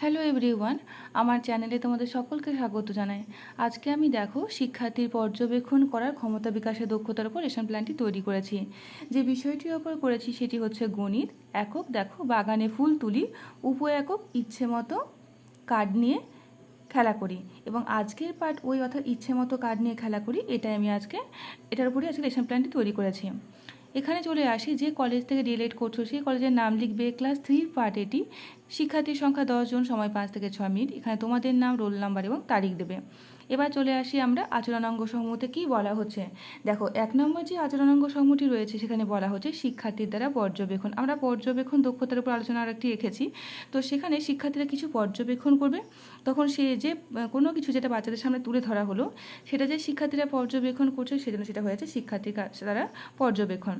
Hello everyone আমার চ্যানেলে তোমাদের সকলকে স্বাগত জানাই। আজকে আমি দেখো, শিক্ষার্থীর পর্যবেক্ষণ করার ক্ষমতা বিকাশের দক্ষতার উপর রেশন প্ল্যানটি তৈরি করেছি। যে বিষয়টির ওপর করেছি সেটি হচ্ছে গণিত, একক দেখো, বাগানে ফুল তুলি উপ একক ইচ্ছে মতো কার্ড নিয়ে খেলা করি। এবং আজকের পার্ট ওই অর্থাৎ ইচ্ছে মতো কার্ড নিয়ে খেলা করি, এটাই আমি আজকে, এটার উপরই আজকে লেসন প্ল্যানটি তৈরি করেছি। এখানে চলে আসি যে কলেজ থেকে ডিলেট করছ, সেই কলেজের নাম লিখবে ক্লাস থ্রির পার্ট এটি শিক্ষার্থীর সংখ্যা দশজন সময় পাঁচ থেকে ছয় মিনিট। এখানে তোমাদের নাম রোল নাম্বার এবং তারিখ দেবে। এবার চলে আসি আমরা আচরণাঙ্গ সমূহতে কী বলা হচ্ছে? দেখো, এক নম্বর যে আচরণাঙ্গ সমূহটি রয়েছে, সেখানে বলা হচ্ছে শিক্ষার্থীর দ্বারা পর্যবেক্ষণ। আমরা পর্যবেক্ষণ দক্ষতার উপর আলোচনা আরেকটি রেখেছি। তো সেখানে শিক্ষার্থীরা কিছু পর্যবেক্ষণ করবে। তখন সে যে কোনো কিছু যেটা বাচ্চাদের সামনে তুলে ধরা হলো, সেটা যে শিক্ষার্থীরা পর্যবেক্ষণ করছে, সেজন্য সেটা হয়েছে শিক্ষার্থীর কাছ দ্বারা পর্যবেক্ষণ।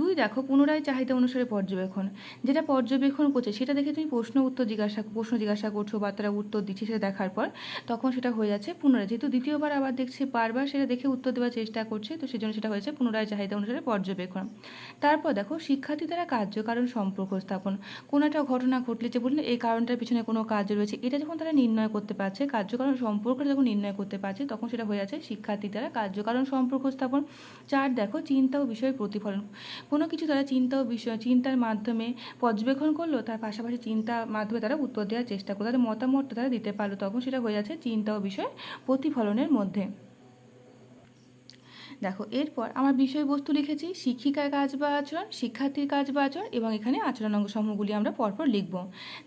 দুই দেখো, পুনরায় চাহিদা অনুসারে পর্যবেক্ষণ। যেটা পর্যবেক্ষণ করছে, সেটা দেখে তুমি প্রশ্ন উত্তর জিজ্ঞাসা, প্রশ্ন জিজ্ঞাসা করছ বা তারা উত্তর দিচ্ছে সেটা দেখার পর, তখন সেটা হয়ে যাচ্ছে পুনরায়। যেহেতু দ্বিতীয়বার আবার দেখছে, বারবার সেটা দেখে উত্তর দেওয়ার চেষ্টা করছে, তো সেজন্য সেটা হয়েছে পুনরায় চাহিদা অনুসারে পর্যবেক্ষণ। তারপর দেখো, শিক্ষার্থী দ্বারা কার্যকারণ সম্পর্ক স্থাপন। কোনো একটা ঘটনা ঘটলে যে বললেন এই কারণটার পিছনে কোনো কাজ রয়েছে, এটা যখন তারা নির্ণয় করতে পারছে, কার্যকারণ সম্পর্কটা যখন নির্ণয় করতে পারছে, তখন সেটা হয়ে যাচ্ছে শিক্ষার্থী দ্বারা কার্যকারণ সম্পর্ক স্থাপন। চার দেখো, চিন্তা ও বিষয়ের প্রতিফলন। কোনো কিছু তারা চিন্তা বিষয়, চিন্তার মাধ্যমে পর্যবেক্ষণ করল, তার পাশাপাশি চিন্তার মাধ্যমে তারা উত্তর দেওয়ার চেষ্টা করল, তাদের মতামতটা তারা দিতে পারল, তখন সেটা হয়ে যাচ্ছে চিন্তা ও বিষয় প্রতিফলনের মধ্যে। দেখো, এরপর আমার বিষয়বস্তু লিখেছি, শিক্ষিকার কাজ বা আচরণ, শিক্ষার্থীর কাজ বা আচরণ এবং এখানে আচরণাঙ্গ সমূহগুলি আমরা পরপর লিখব।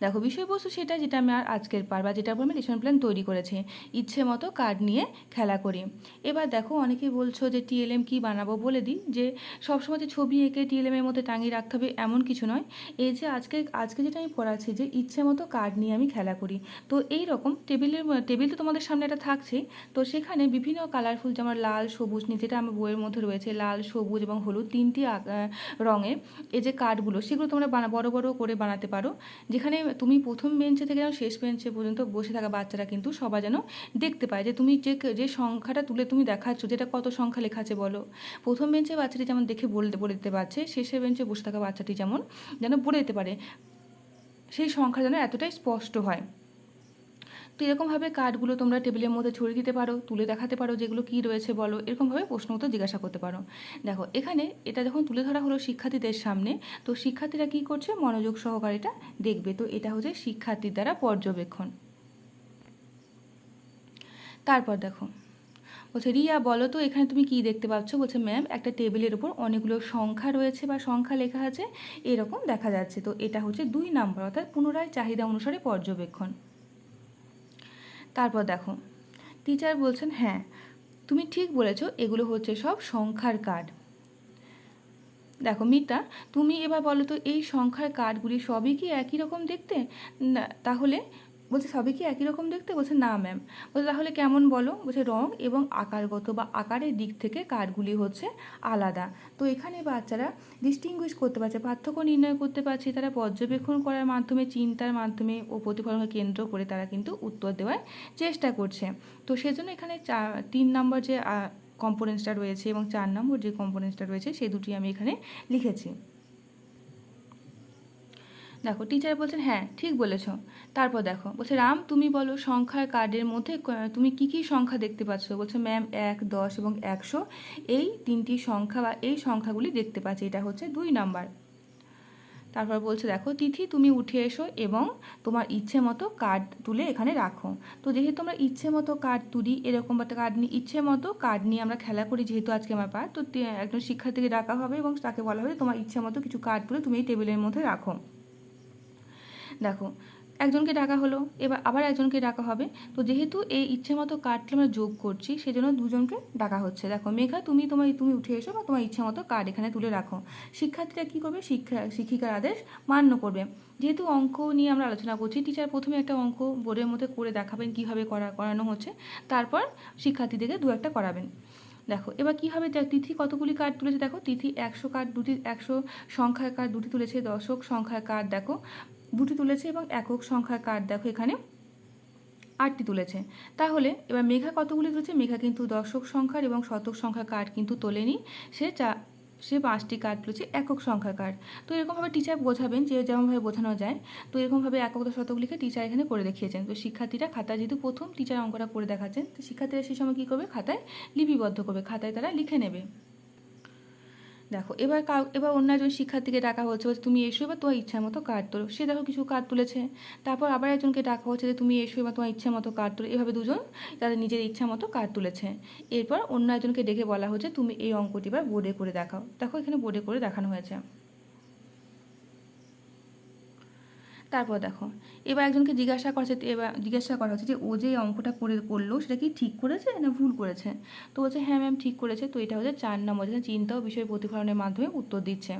দেখো, বিষয়বস্তু সেটা যেটা আমি আর আজকের পার বা উপর আমি লেসন প্ল্যান তৈরি করেছি, ইচ্ছে মতো কার্ড নিয়ে খেলা করি। এবার দেখো, অনেকেই বলছো যে টিএলএম কি বানাবো বলে দিই, যে সবসময় যে ছবি এঁকে টিএলএমের মধ্যে টাঙিয়ে রাখতে হবে এমন কিছু নয়। এই যে আজকে আজকে যেটা আমি পড়াচ্ছি যে ইচ্ছে মতো কার্ড নিয়ে আমি খেলা করি। তো এই রকম টেবিলের টেবিল তো তোমাদের সামনে এটা থাকছেই, তো সেখানে বিভিন্ন কালারফুল যেমন লাল, সবুজ, নীল যেটা আমার বইয়ের মধ্যে রয়েছে লাল, সবুজ এবং হলুদ তিনটি রঙের। এই যে কার্ডগুলো, সেগুলো তোমরা বানা, বড় বড় করে বানাতে পারো। যেখানে তুমি প্রথম বেঞ্চে থেকে যেন শেষ বেঞ্চে পর্যন্ত বসে থাকা বাচ্চারা কিন্তু সবাই যেন দেখতে পায় যে তুমি যে যে সংখ্যাটা তুলে তুমি দেখাচ্ছ, যেটা কত সংখ্যা লেখা আছে বলো। প্রথম বেঞ্চে বাচ্চাটি যেমন দেখে বলতে, বলে দিতে পারছে শেষের বেঞ্চে বসে থাকা বাচ্চাটি যেমন যেন বলে দিতে পারে। সেই সংখ্যা যেন এতটাই স্পষ্ট হয়। তো এরকমভাবে কার্ডগুলো তোমরা টেবিলের মধ্যে ছড়িয়ে দিতে পারো, তুলে দেখাতে পারো যেগুলো কী রয়েছে বলো, এরকমভাবে প্রশ্ন উত্তর জিজ্ঞাসা করতে পারো। দেখো, এখানে এটা যখন তুলে ধরা হলো শিক্ষার্থীদের সামনে, তো শিক্ষার্থীরা কী করছে? মনোযোগ সহকারে এটা দেখবে। তো এটা হচ্ছে শিক্ষার্থীর দ্বারা পর্যবেক্ষণ। তারপর দেখো, বলছে, রিয়া, বলো তো এখানে তুমি কি দেখতে পাচ্ছ? বলছে ম্যাম একটা টেবিলের উপর অনেকগুলো সংখ্যা রয়েছে বা সংখ্যা লেখা আছে, এরকম দেখা যাচ্ছে। তো এটা হচ্ছে দুই নাম্বার অর্থাৎ পুনরায় চাহিদা অনুসারে পর্যবেক্ষণ। তারপর দেখো। টিচার বলছেন হ্যাঁ তুমি ঠিক বলেছ, এগুলো হচ্ছে সব সংখ্যার কার্ড দেখো, মিতা, তুমি এবার বলো তো, এই সংখ্যার কার্ডগুলি সবই কি একই রকম দেখতে? তাহলে বলছে, সবই কি একই রকম দেখতে? বলছে, না ম্যাম বলছে, তাহলে কেমন বলো? বলছে, রং এবং আকারগত বা আকারের দিক থেকে কার্ডগুলি হচ্ছে আলাদা। তো এখানে বাচ্চারা ডিস্টিংগুইশ করতে পারছে, পার্থক্য নির্ণয় করতে পারছে। তারা পর্যবেক্ষণ করার মাধ্যমে, চিন্তার মাধ্যমে ও প্রতিফলনকে কেন্দ্র করে তারা কিন্তু উত্তর দেওয়ার চেষ্টা করছে। তো সেজন্য এখানে চা, তিন নম্বর যে কম্পোনেন্টসটা রয়েছে এবং চার নম্বর যে কম্পোনেন্টসটা রয়েছে সেই দুটি আমি এখানে লিখেছি। দেখো টিচার বলছেন হ্যাঁ ঠিক বলেছ। তারপর দেখো, বলছে, রাম, তুমি বলো, সংখ্যার কার্ডের মধ্যে তুমি কি কি সংখ্যা দেখতে পাচ্ছ? বলছে, ম্যাম, এক, দশ এবং একশো। এই তিনটি সংখ্যা বা এই সংখ্যাগুলি দেখতে পাচ্ছি। এটা হচ্ছে দুই নাম্বার। তারপর বলছে, দেখো, তিথি, তুমি উঠে এসো এবং তোমার ইচ্ছে মতো কার্ড তুলে এখানে রাখো। তো যেহেতু আমরা ইচ্ছে মতো কার্ড তুলি, এরকম একটা কার্ড নিয়ে, ইচ্ছে মতো কার্ড নিয়ে আমরা খেলা করি, যেহেতু আজকে আমার পার তো একজন শিক্ষার্থীকে ডাকা হবে এবং তাকে বলা হবে, তোমার ইচ্ছে মতো কিছু কার্ড তুলে তুমি এই টেবিলের মধ্যে রাখো। দেখো, একজনকে ডাকা হলো, এবার আবার একজনকে ডাকা হবে। তো যেহেতু এই ইচ্ছে মতো কার্ডটি আমরা যোগ করছি, সেজন্য দুজনকে ডাকা হচ্ছে। দেখো, মেঘা, তুমি তোমার তুমি উঠে এসো বা তোমার ইচ্ছে মতো কার্ড এখানে তুলে রাখো। শিক্ষার্থীরা কী করবে? শিক্ষা, শিক্ষিকার আদেশ মান্য করবে। যেহেতু অঙ্ক নিয়ে আমরা আলোচনা করছি টিচার প্রথমে একটা অঙ্ক বোর্ডের মধ্যে করে দেখাবেন কীভাবে করা, করানো হচ্ছে। তারপর শিক্ষার্থীদেরকে দু একটা করাবেন। দেখো, এবার কী হবে তিথি কতগুলি কার্ড তুলেছে? দেখো, তিথি একশো কার্ড দুটি একশো সংখ্যার কার্ড দুটি তুলেছে। দশক সংখ্যার কার্ড দেখো। দুটি তুলেছে এবং একক সংখ্যার কার্ড দেখো এখানে আটটি তুলেছে। তাহলে এবার মেঘা কতগুলি তুলেছে? মেঘা কিন্তু দশক সংখ্যার এবং শতক সংখ্যার কার্ড কিন্তু তোলেনি। সে চা, সে পাঁচটি কার্ড তুলেছে একক সংখ্যা কার্ড তো এরকমভাবে টিচার বোঝাবেন যে যেমনভাবে বোঝানো যায়, তো এরকমভাবে একক শতক লিখে টিচার এখানে করে দেখিয়েছেন। তো শিক্ষার্থীরা খাতায় যেহেতু প্রথম টিচার অঙ্কটা করে দেখাচ্ছেন, তো শিক্ষার্থীরা সেই সময় কী করবে? খাতায় লিপিবদ্ধ করবে, খাতায় তারা লিখে নেবে। দেখো, এবার কাউ, এবার অন্য একজন শিক্ষার্থীকে ডাকা হচ্ছে বলছে তুমি এসো, এবার তোমার ইচ্ছা মতো কার্ড তোলো। সে দেখো কিছু কার্ড তুলেছে। তারপর আবার একজনকে ডাকা হচ্ছে যে তুমি এসো, এবার তোমার ইচ্ছা মতো কার্ড তোলো। এভাবে দুজন তাদের নিজের ইচ্ছা মতো কার্ড তুলেছে। এরপর অন্য একজনকে ডেকে বলা হচ্ছে তুমি এই অঙ্কটি এবার বোর্ডে করে দেখাও। দেখো, এখানে বোর্ডে করে দেখানো হয়েছে। তারপর দেখো, এবার একজনকে জিজ্ঞাসা করছে এবার জিজ্ঞাসা করা হচ্ছে যে ও যে অঙ্কটা করে করল, সেটা কি ঠিক করেছে না ভুল করেছে? তো বলছে হ্যাঁ ম্যাম ঠিক করেছে। তো এটা হচ্ছে চার নম্বর। যেখানে চিন্তা ও বিষয় প্রতিফলনের মাধ্যমে উত্তর দিচ্ছে।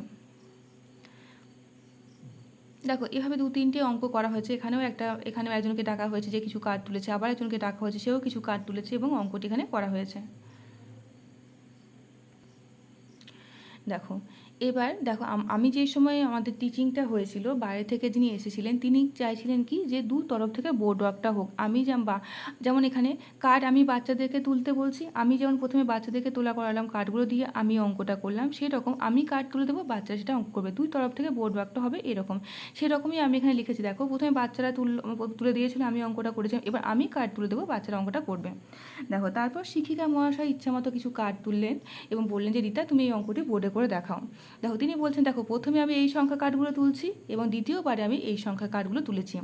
দেখো, এভাবে দু তিনটে অঙ্ক করা হয়েছে। এখানেও একটা এখানেও একজনকে ডাকা হয়েছে যে কিছু কার্ড তুলেছে, আবার একজনকে ডাকা হয়েছে সেও কিছু কার্ড তুলেছে এবং অঙ্কটি এখানে করা হয়েছে। দেখো এবার দেখো, আমি যে সময় আমাদের টিচিংটা হয়েছিল, বাইরে থেকে যিনি এসেছিলেন, তিনি চাইছিলেন কি যে দু তরফ থেকে বোর্ড ওয়ার্কটা হোক। আমি যেমন বা, যেমন এখানে কার্ড আমি বাচ্চাদেরকে তুলতে বলছি, আমি যেমন প্রথমে বাচ্চাদেরকে তোলা করালাম কার্ডগুলো দিয়ে আমি অঙ্কটা করলাম, সেরকম আমি কার্ড তুলে দেবো, বাচ্চারা সেটা অঙ্ক করবে। দুই তরফ থেকে বোর্ড ওয়ার্কটা হবে এরকম। সেরকমই আমি এখানে লিখেছি, দেখো, প্রথমে বাচ্চারা তুল, তুলে দিয়েছিল, আমি অঙ্কটা করেছিলাম, এবার আমি কার্ড তুলে দেবো, বাচ্চারা অঙ্কটা করবে। দেখো, তারপর শিক্ষিকা মহাশয় ইচ্ছা মতো কিছু কার্ড তুললেন এবং বললেন যে, রীতা, তুমি এই অঙ্কটি বোর্ডে করে দেখাও। দেখো, তিনি বলছেন, দেখো, প্রথমে আমি এই সংখ্যা কার্ডগুলো তুলছি এবং দ্বিতীয়বারে আমি এই সংখ্যা কার্ডগুলো তুলেছি।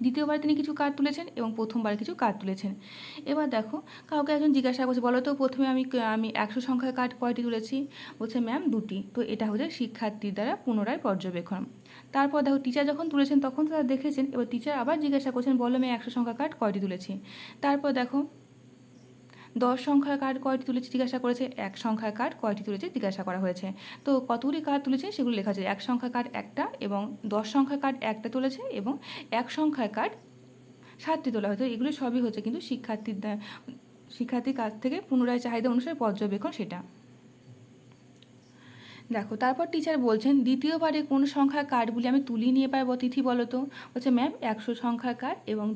দ্বিতীয়বার তিনি কিছু কার্ড তুলেছেন এবং প্রথমবার কিছু কার্ড তুলেছেন। এবার দেখো, কাউকে একজন জিজ্ঞাসা করছে, বলো তো, প্রথমে আমি আমি একশো সংখ্যার কার্ড কয়টি তুলেছি? বলছে, ম্যাম, দুটি। তো এটা হচ্ছে শিক্ষার্থীর দ্বারা পুনরায় পর্যবেক্ষণ। তারপর দেখো টিচার যখন তুলেছেন, তখন তারা দেখেছেন, এবার টিচার আবার জিজ্ঞাসা করছেন, বলো আমি একশো সংখ্যা কার্ড কয়টি তুলেছি? তারপর দেখো দশ সংখ্যার কার্ড কয়টি তুলেছে জিজ্ঞাসা করেছে, এক সংখ্যার কার্ড কয়টি তুলেছে জিজ্ঞাসা করা হয়েছে। তো কতগুলি কার্ড তুলেছে সেগুলো লেখা আছে, এক সংখ্যার কার্ড একটা এবং দশ সংখ্যার কার্ড একটা তুলেছে এবং এক সংখ্যার কার্ড সাতটি তোলা হয়েছে। এগুলো সবই হচ্ছে কিন্তু শিক্ষার্থীর শিক্ষার্থীর কাছ থেকে পুনরায় চাহিদা অনুসারে পর্যবেক্ষণ সেটা। দেখো, তারপর টিচার বলছেন, দ্বিতীয়বারে কোন সংখ্যার কার্ডগুলি আমি তুলিয়ে নিয়ে পারব তিথি বলো তো বলছে ম্যাম একশো সংখ্যার কার্ড এবং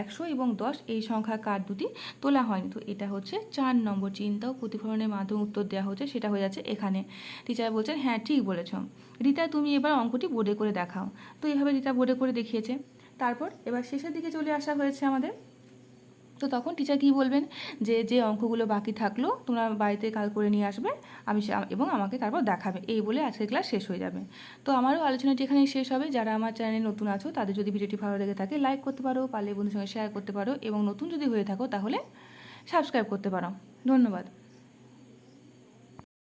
একশো এবং দশ, এই সংখ্যার কার্ড দুটি তোলা হয়নি। তো এটা হচ্ছে চার নম্বর চিন্তা ও প্রতিফলনের মাধ্যমে উত্তর দেওয়া হচ্ছে, সেটা হয়ে যাচ্ছে এখানে। টিচার বলছেন হ্যাঁ ঠিক বলেছ। রীতা, তুমি এবার অঙ্কটি বোর্ডে করে দেখাও। তো এইভাবে রীতা বোর্ডে করে দেখিয়েছে। তারপর এবার শেষের দিকে চলে আসা হয়েছে আমাদের তো তখন টিচার কি বলবেন? যে যে অঙ্কগুলো বাকি থাকল, তোমরা বাড়িতে কাল করে নিয়ে আসবে, আমি এবং আমাকে তারপর দেখাবে। এই বলে আজকের ক্লাস শেষ হয়ে যাবে। তো আমারও আলোচনাটি এখানেই শেষ হবে। যারা আমার চ্যানেলে নতুন আছো, তাদের যদি ভিডিওটি ভালো লেগে থাকে লাইক করতে পারো, পারলে বন্ধুর সঙ্গে শেয়ার করতে পারো, এবং নতুন যদি হয়ে থাকো, তাহলে সাবস্ক্রাইব করতে পারো। ধন্যবাদ।